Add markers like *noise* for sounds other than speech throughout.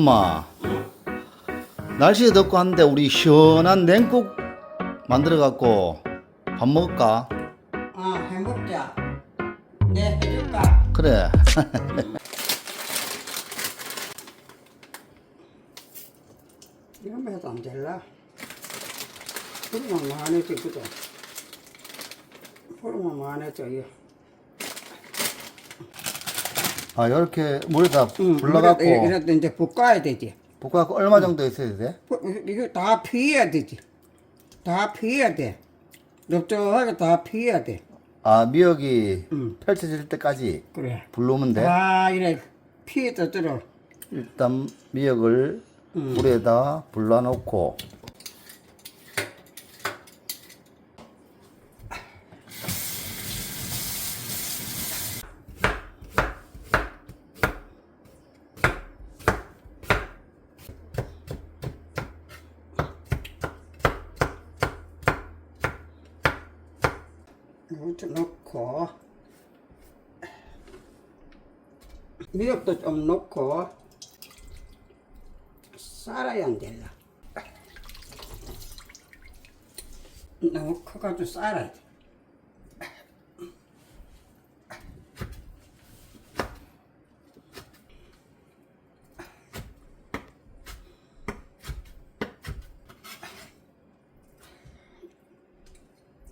엄마 날씨 덥고 한데 우리 시원한 냉국 만들어 갖고 밥 먹을까? 아, 해먹자. 네, 해줄까? 그래 *laughs* 이런 해도 안 될라. 그러면 많이 되거든. 그러면 많이 돼요. 아 이렇게 물에다 응, 불러갖고 이래도, 이래도 이제 볶아야 되지. 볶아갖고 얼마 정도 있어야 돼? 그, 이거 다 피해야 되지. 다 피해야 돼. 넓적하게 다 피해야 돼. 아 미역이 응. 펼쳐질 때까지 그래. 불르면 돼? 다 이래 피해서 들어. 일단 미역을 음. 물에다 불러놓고 이것도 넣고 미역도 좀 넣고 쌀아야 안 될라. 너무 커가지고 쌀아야 돼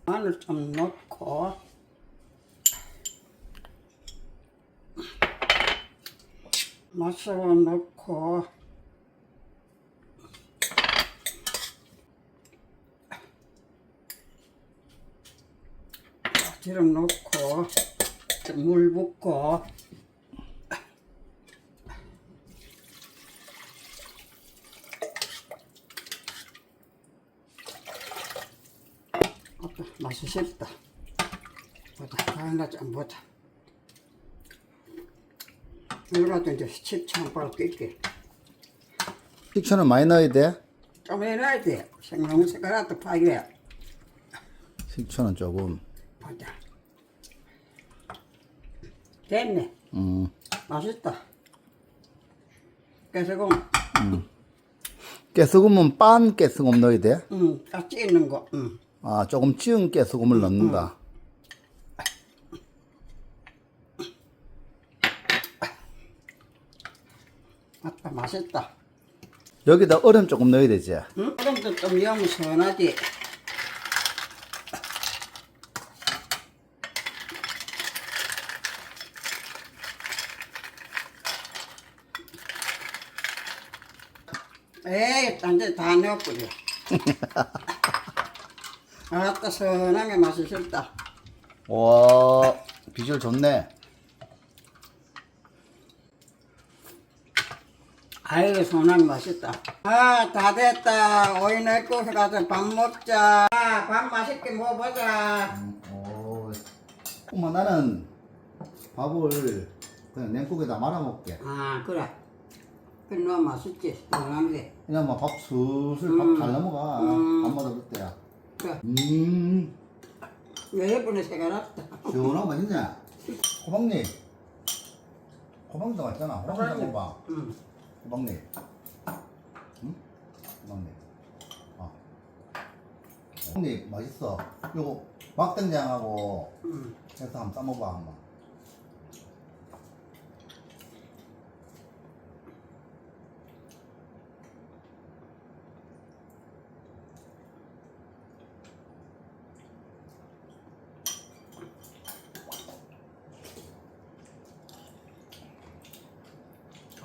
마늘 좀 넣고. 맛소금 넣고. 기름 넣고. 물 붓고 아빠 맛이 싶다. 보자 하나 좀 보자. 이거라도 이제 식초 바로 낄게. 식초는 많이 넣어야 돼? 좀 해놔야 돼. 생강 색깔도 파게 식초는 조금. 보자. 됐네. 음. 맛있다. 깨소금. 깨소금은 빤 깨소금 넣어야 돼? 응, 딱 찌는 거. 응. 아 조금 찌은 깨소금을 넣는다 아빠 맛있다 여기다 얼음 조금 넣어야 되지? 응? 그럼도 좀 영선하지 에이, 딴 데 다 넣어버려. *laughs* 아따, 선하게 맛이 싫다. 와 비주얼 좋네 아이고, 선하게 맛있다. 아, 다 됐다. 오이 넣고 가서 밥 먹자. 아, 밥 맛있게 먹어보자. 오, 엄마 나는 밥을 그냥 냉국에다 말아 먹게 아, 그래. 그래, 너무 맛있지. 선하게. 그냥 막밥 술술 음. 밥잘 넘어가 음. 그래. 음왜 번에 새가 났다. 시원하고 맛있네 호박잎 호박잎도 맛있잖아 호박잎. 먹어봐 응. 호박잎 응? 호박잎 아 호박잎 맛있어 요거 막된장하고 응. 해서 한번 싸먹어봐 한번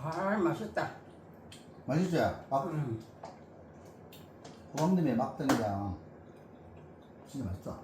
아, 맛있다. 맛있지? 막 응. 호박잎에 막된장 진짜 맛있어